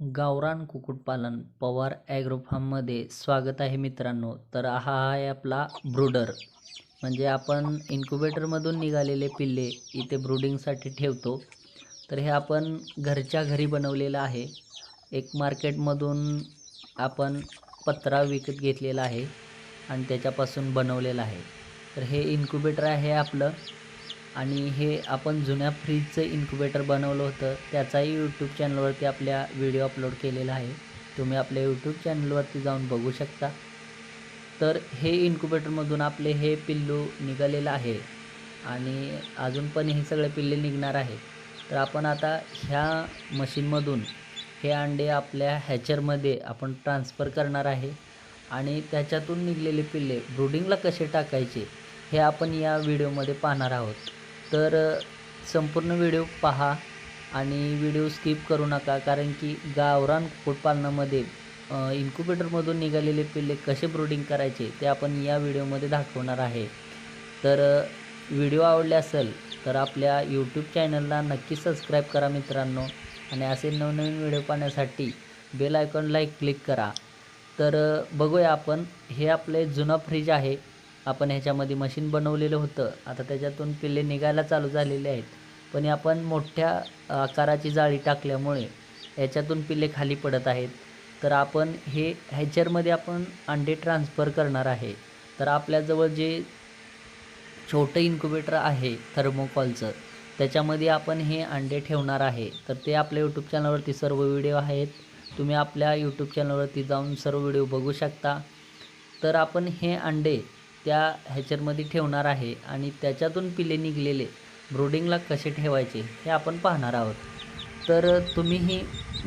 गावरान कुक्कुटपालन पवार ॲग्रो फार्ममध्ये स्वागत आहे मित्रांनो. तर हा आहे आपला ब्रूडर. म्हणजे आपण इन्क्युबेटरमधून निघालेले पिल्ले इथे ब्रूडिंगसाठी ठेवतो. तर हे आपण घरच्या घरी बनवलेलं आहे. एक मार्केटमधून आपण पत्रा विकत घेतलेला आहे आणि त्याच्यापासून बनवलेलं आहे. तर हे इन्क्युबेटर आहे आपलं. आणि हे आपण जुन्या फ्रीजचं इन्क्युबेटर बनवलं होतं त्याचाही यूट्यूब चॅनलवरती आपल्या व्हिडिओ अपलोड केलेला आहे. तुम्ही आपल्या यूट्यूब चॅनलवरती जाऊन बघू शकता. तर हे इन्क्युबेटरमधून आपले हे पिल्लू निघालेलं आहे आणि अजून पण हे सगळे पिल्ले निघणार आहे तर आपण आता ह्या मशीनमधून हे अंडे आपल्या हॅचरमध्ये आपण ट्रान्सफर करणार आहे आणि त्याच्यातून निघलेले पिल्ले ब्रुडिंगला कसे टाकायचे हे आपण या व्हिडिओमध्ये पाहणार आहोत. तर संपूर्ण व्हिडिओ पहा आणि व्हिडिओ स्किप करू नका कारण की गावरान कुक्कुटपालनामध्ये इन्क्युबेटरमधून निघालेले पिल्ले कसे ब्रूडिंग करायचे ते आपण या व्हिडिओमध्ये दाखवणार आहे. तर व्हिडिओ आवडले असेल तर आपल्या यूट्यूब चॅनलला नक्की सबस्क्राईब करा मित्रांनो आणि असे नवनवीन व्हिडिओ पाहण्यासाठी बेल आयकॉनला क्लिक करा. तर बघूया आपण हे आपले जुना फ्रीज आहे. आपण ह्याच्यामध्ये मशीन बनवलेलं होतं. आता त्याच्यातून पिल्ले निघायला चालू झालेले आहेत. पण आपण मोठ्या आकाराची जाळी टाकल्यामुळे ह्याच्यातून पिल्ले खाली पडत आहेत. तर आपण हे ह्याच्यामध्ये आपण अंडे ट्रान्सफर करणार आहे. तर आपल्याजवळ जे छोटं इन्क्युबेटर आहे थर्मोकॉलचं त्याच्यामध्ये आपण हे अंडे ठेवणार आहे. तर ते आपल्या यूट्यूब चॅनलवरती सर्व व्हिडिओ आहेत. तुम्ही आपल्या यूट्यूब चॅनलवरती जाऊन सर्व व्हिडिओ बघू शकता. तर आपण हे अंडे त्या ह्याच्यामध्ये ठेवणार आहे आणि त्याच्यातून पिले निघलेले ब्रोडिंगला कसे ठेवायचे हे आपण पाहणार आहोत. तर तुम्हीही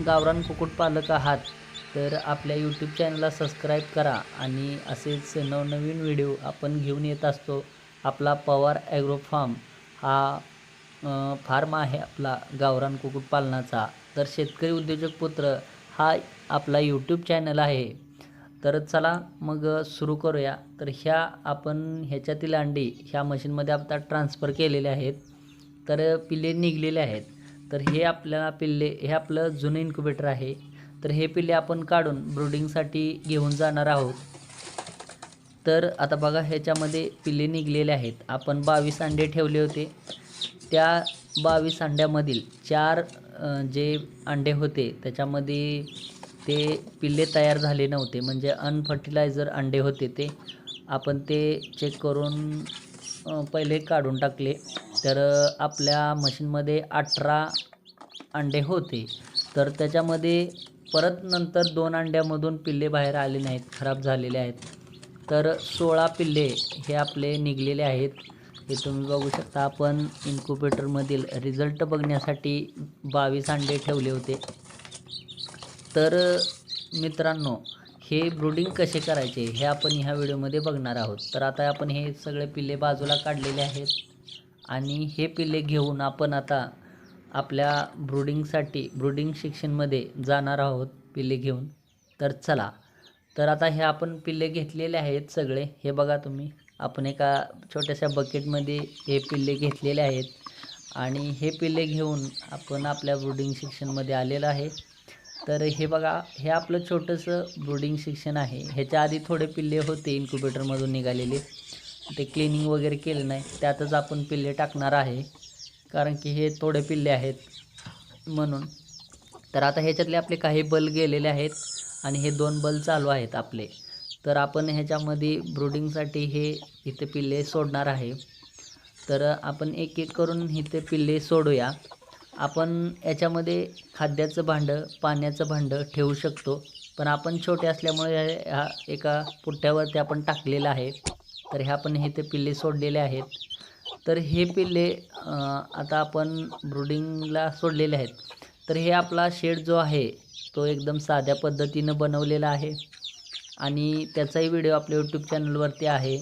गावरान कुक्कुटपालक आहात तर आपल्या यूट्यूब चॅनलला सबस्क्राईब करा आणि असेच नवनवीन व्हिडिओ आपण घेऊन येत असतो. आपला पवार ॲग्रो फार्म हा फार्म आहे आपला गावरान कुक्कुटपालनाचा तर शेतकरी उद्योजक पुत्र हा आपला यूट्यूब चॅनल आहे. तर चला मग सुरू करूया. तर ह्या आपण ह्याच्यातील अंडी ह्या मशीनमध्ये आता ट्रान्सफर केलेले आहेत. तर पिल्ले निघलेले आहेत. तर हे आपल्याला पिल्ले हे आपलं जुनं इन्क्युबेटर आहे. तर हे पिल्ले आपण काढून ब्रुडिंगसाठी घेऊन जाणार आहोत. तर आता बघा ह्याच्यामध्ये पिल्ले निघलेले आहेत. आपण बावीस अंडे ठेवले होते. त्या बावीस अंड्यामधील चार जे अंडे होते त्याच्यामध्ये ते पिल्ले तयार झाले नव्हते. म्हणजे अनफर्टिलायझर अंडे होते ते. आपण ते चेक करून पहिले काढून टाकले. तर आपल्या मशीनमध्ये अठरा अंडे होते. तर त्याच्यामध्ये परत नंतर दोन अंड्यामधून पिल्ले बाहेर आले नाहीत. खराब झालेले आहेत. तर सोळा पिल्ले हे आपले निघलेले आहेत. हे तुम्ही बघू शकता. आपण इन्क्युबेटरमधील रिझल्ट बघण्यासाठी बावीस अंडे ठेवले होते. तर मित्रांनो हे ब्रुडिंग कसे करायचे हे आपण ह्या व्हिडिओमध्ये बघणार आहोत. तर आता आपण हे सगळे पिल्ले बाजूला काढलेले आहेत आणि हे पिल्ले घेऊन आपण आता आपल्या ब्रुडिंगसाठी ब्रुडिंग शिक्षणमध्ये जाणार आहोत पिल्ले घेऊन. तर चला तर आता हे आपण पिल्ले घेतलेले आहेत सगळे. हे बघा तुम्ही आपण एका छोट्याशा बकेटमध्ये हे पिल्ले घेतलेले आहेत आणि हे पिल्ले घेऊन आपण आपल्या ब्रुडिंग शिक्षणमध्ये आलेलं आहे. तर हे बघा हे आपलं छोटंसं ब्रुडिंग शिक्षण आहे. ह्याच्या आधी थोडे पिल्ले होते इन्क्युबेटरमधून निघालेले. ते क्लिनिंग वगैरे केलं नाही. त्यातच आपण पिल्ले टाकणार आहे. कारण की हे थोडे पिल्ले आहेत म्हणून. तर आता ह्याच्यातले आपले काही बल गेलेले आहेत आणि हे दोन बल चालू आहेत आपले. तर आपण ह्याच्यामध्ये ब्रुडिंगसाठी हे इथे पिल्ले सोडणार आहे. तर आपण एक एक करून इथे पिल्ले सोडूया. आपण याच्यामध्ये खाद्याचं भांडं पाण्याचं भांडं ठेवू शकतो. पण आपण छोटे असल्यामुळे ह्या- एका पुट्ट्यावरती आपण टाकलेलं आहे. तर ह्या आपण हे ते पिल्ले सोडलेले आहेत. तर हे पिल्ले आता आपण ब्रुडिंगला सोडलेले आहेत. तर हे आपला शेड जो आहे तो एकदम साध्या पद्धतीनं बनवलेला आहे. आणि त्याचाही व्हिडिओ आपल्या यूट्यूब चॅनलवरती आहे.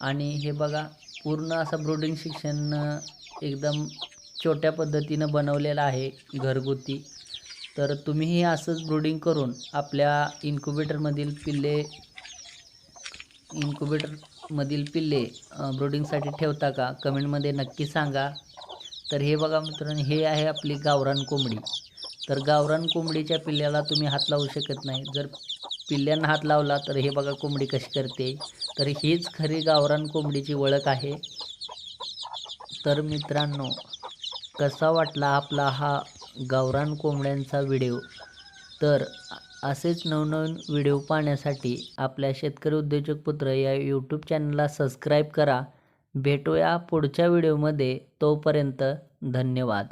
आणि हे बघा पूर्ण असं ब्रुडिंग शिक्षण एकदम छोट्या पद्धतीनं बनवलेलं आहे घरगुती. तर तुम्हीही असंच ब्रुडिंग करून आपल्या इन्क्युबेटरमधील पिल्ले इन्क्युबेटरमधील पिल्ले ब्रुडिंगसाठी ठेवता का? कमेंटमध्ये नक्की सांगा. तर हे बघा मित्रांनो हे आहे आपली गावरान कोंबडी. तर गावरान कोंबडीच्या पिल्ल्याला तुम्ही हात लावू शकत नाही. जर पिल्ल्यांना हात लावला तर हे बघा कोंबडी कशी करते. तर हीच खरी गावरान कोंबडीची ओळख आहे. तर मित्रांनो कसा वाटला आपला हा गावरान कोंबड्यांचा व्हिडिओ? तर असेच नवनवीन व्हिडिओ पाहण्यासाठी आपल्या शेतकरी उद्योजक पुत्र या यूट्यूब चॅनलला सबस्क्राईब करा. भेटूया पुढच्या व्हिडिओमध्ये. तोपर्यंत धन्यवाद.